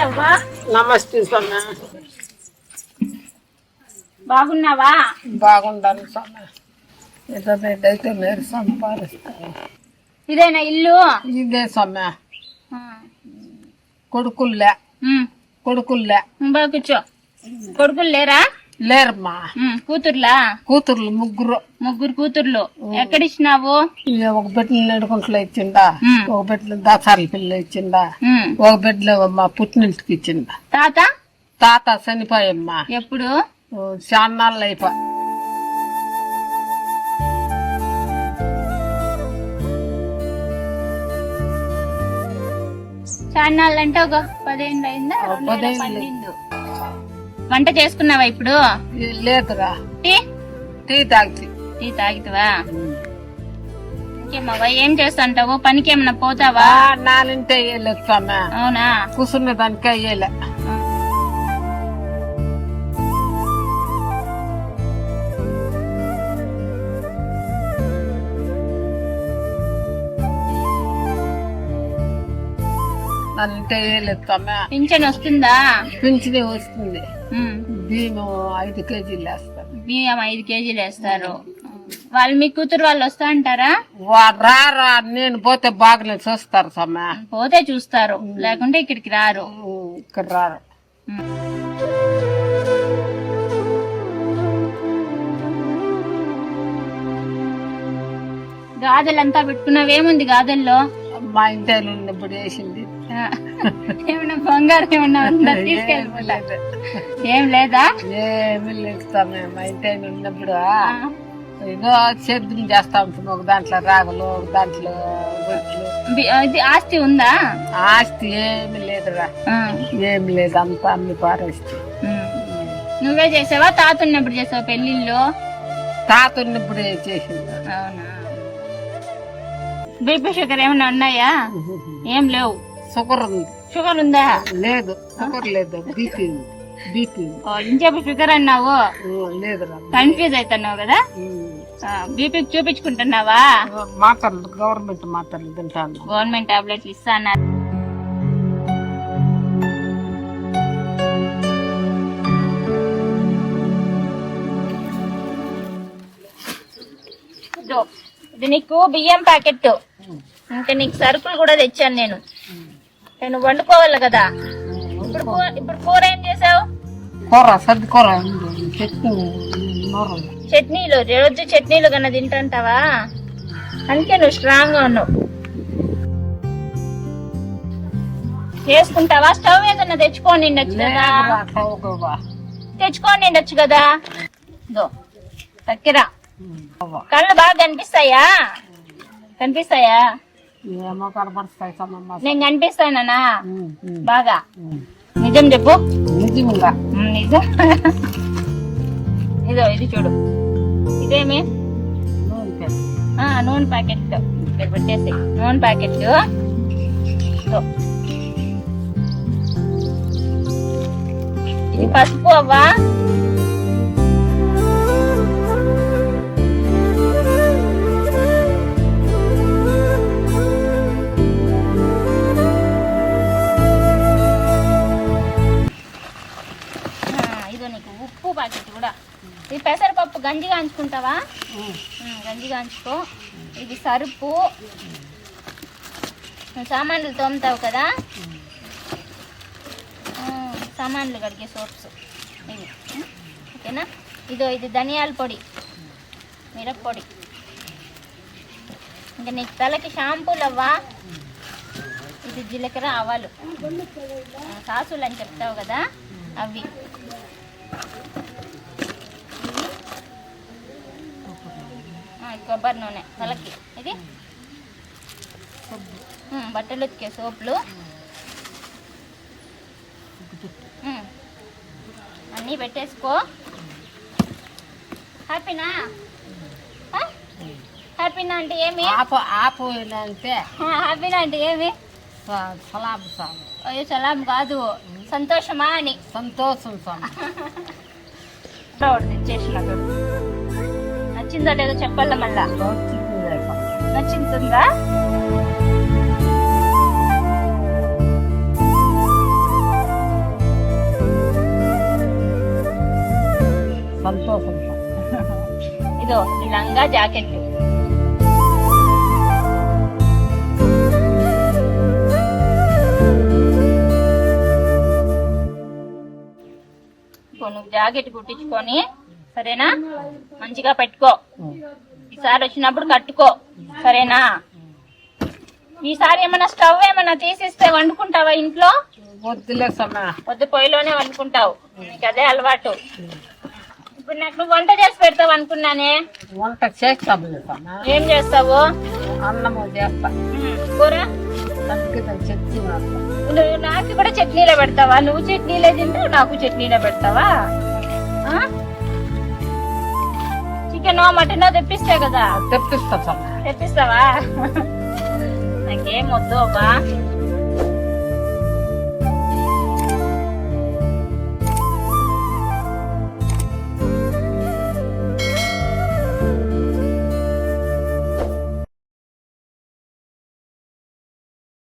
నమస్తే అవ్వా నమస్తే స్వామి. బాగున్నావా? బాగుండాలి స్వామి. ఏదో అయితే మీరు సంపాదిస్తాను ఇదేనా ఇల్లు? ఇదే స్వామి. ఆ. కొడుకుల్లే కొడుకుల్లే బాగా కూర్చో. కొడుకులు లేరా? లేరమ్మా కూతుర్లా? కూతుర్లు ముగ్గురు. ముగ్గురు కూతుర్లు. ఎక్కడిచ్చినావు? ఒక బిడ్డలు నడుకుంట్లో ఇచ్చిండా? ఉమ్. ఒక బిడ్డలు దాసాల పిల్ల ఇచ్చిండా? ఉమ్, ఒక బిడ్డలు మా పుట్టినింటికి ఇచ్చిండా? తాత? తాత చనిపోయమ్మా. ఎప్పుడు? చాన్నాళ్ళు అయిపోయి చాన్నాళ్ళు అంటే ఒక పదేళ్ళు అయిందా? పదేళ్ళు. వంట చేసుకున్నావా ఇప్పుడు? లేదురా. టీ టీ తాగి టీ తాగితవా? ఇంకేమవ్వా ఏం చేస్తుంటావు? పనికి ఏమన్నా పోతావా? నాలుంటే స్వామి. అవునా? కూర్చున్న దానికే నాలుంటే స్వామి. పింఛన్ వస్తుందా? పింఛని వస్తుంది. బియ్యం ఐదు కేజీలు వేస్తాను బియ్యం ఐదు కేజీలు వేస్తారు. వాళ్ళు మీ కూతురు వాళ్ళు వస్తా అంటారా? రారా నేను పోతే బాగానే చూస్తారు స్వామి పోతే చూస్తారు లేకుంటే ఇక్కడికి రారు. ఇక్కడ రారు. గాజులంతా పెట్టుకున్నావేముంది గాజుల్లో? మా ఇంటి ఉన్నప్పుడు వేసింది. ఆ, ఏమన్నా బంగారం ఏమన్నా ఉందా? తీసుకెళ్ళిపోతా. ఏం లేదా? ఏమి లేదు ఆయన ఉన్నప్పుడు ఏదో సేద్యం చేస్తా ఉంటాం ఒక దాంట్లో రాగలు ఒక దాంట్లో ఇది ఆస్తి ఉందా? ఆస్తి ఏమి లేదురా. ఏమి లేదు అంతా అన్ని పారేస్తే. నువ్వే చేసావా? తాత ఉన్నప్పుడు చేసావా పెళ్ళిళ్ళు తాత ఉన్నప్పుడు చేసింది. అవునా? బీపీ షుగర్ ఏమైనా ఉన్నాయా? ఏం లేవు. షుగర్ ఉంది. షుగర్ ఉందా? లేదు షుగర్ లేదు. బీపీ ఉంది. బీపీ ఉంది. ఇంచేపు షుగర్ అన్నావు? ఉం, లేదురా కన్ఫ్యూజ్ అవుతున్నావు కదా. బీపీ చూపించుకుంటున్నావా? మాత్రలు గవర్నమెంట్ మాత్రలు తింటాను గవర్నమెంట్ టాబ్లెట్లు ఇస్తా అన్నారు. ఇదో, ఇది నీకు బియ్యం ప్యాకెట్ ఇంకా నీకు సరుకులు కూడా తెచ్చాను నేను. నేను వండుకోవాలి కదా. ఇప్పుడు కూ- ఇప్పుడు కూర ఏం చేసావు? కూర సర్ది కూర నూరు. చట్నీలు రోజు చట్నీలు కన్నా తింటుంటావా? అందుకే నువ్వు స్ట్రాంగ్గా ఉన్నావు. చేసుకుంటావా? స్టవ్ ఏదన్నా తెచ్చుకోని ఉండొచ్చు కదా. తెచ్చుకోని ఉండొచ్చు కదా. దో దగ్గర. కళ్ళు బాగా కనిపిస్తాయా? కనిపిస్తాయా? ఏమో కనపడుస్తాయి సమమ్మ నేను కనిపిస్తానా బాగా. నిజం చెప్పు. నిజంగా? నిజం. ఇదో ఇది చూడు. ఇదేమి? నూనె పెద్ద. ఆ, నూనె ప్యాకెట్. ఇక్కడ పెట్టేసి. నూనె ప్యాకెట్. ఇది పసుపు అవ్వా? గంజి కాంచుకుంటావా? గంజి కాంచుకో. ఇది సరుపు. సామాన్లు తోముతావు కదా? సామాన్లు కడిగే సోప్స్. ఇవి. ఓకేనా? ఇదో ఇది ధనియాల పొడి. మిరప్పొడి ఇంకా నీకు తలకి షాంపూలు అవ్వా? ఇది జీలకర్ర ఆవాలు. ఆ, సాసులు అని చెప్తావు కదా? అవి. కొబ్బరి నూనె తలకి. ఇది? బట్టలు ఉతికే సోపులు. అన్నీ పెట్టేసుకో. హ్యాపీనా? హ్యాపీనా అంటే ఏమి? ఆపు అంటే. హ్యాపీనా అంటే ఏమి? సలాం సాగు అయ్యో సలాం కాదు. సంతోషమా అని. సంతోషం స్వామి చూడు నచ్చిందా లేదా చెప్పాల మళ్ళా? నచ్చిందా సంతోషం ఇదో ఈ లంగా జాకెట్ నువ్వు జాకెట్ కుట్టించుకొని సరేనా? మంచిగా పెట్టుకో. ఈసారి వచ్చినప్పుడు కట్టుకో. సరేనా? ఈసారి ఏమైనా స్టవ్ ఏమైనా తీసిస్తే వండుకుంటావా ఇంట్లో? వద్దులే పొద్దు పొయ్యిలోనే వండుకుంటావు. నీకు అదే అలవాటు. ఇప్పుడు నాకు నువ్వు వంట చేసి పెడతావు అనుకున్నానే. వంట చేస్తాం సన్నా ఏం చేస్తావు? అన్నము చేస్తా. కూర? చట్నీ. నువ్వు నాకు కూడా చట్నీలో పెడతావా? నువ్వు చట్నీలే తింటావు నాకు చట్నీలో పెడతావా? చికెన్ మటన్ తెప్పిస్తా కదా. తెప్పిస్తా తెప్పిస్తావా? నాకేం వద్దు అబ్బా.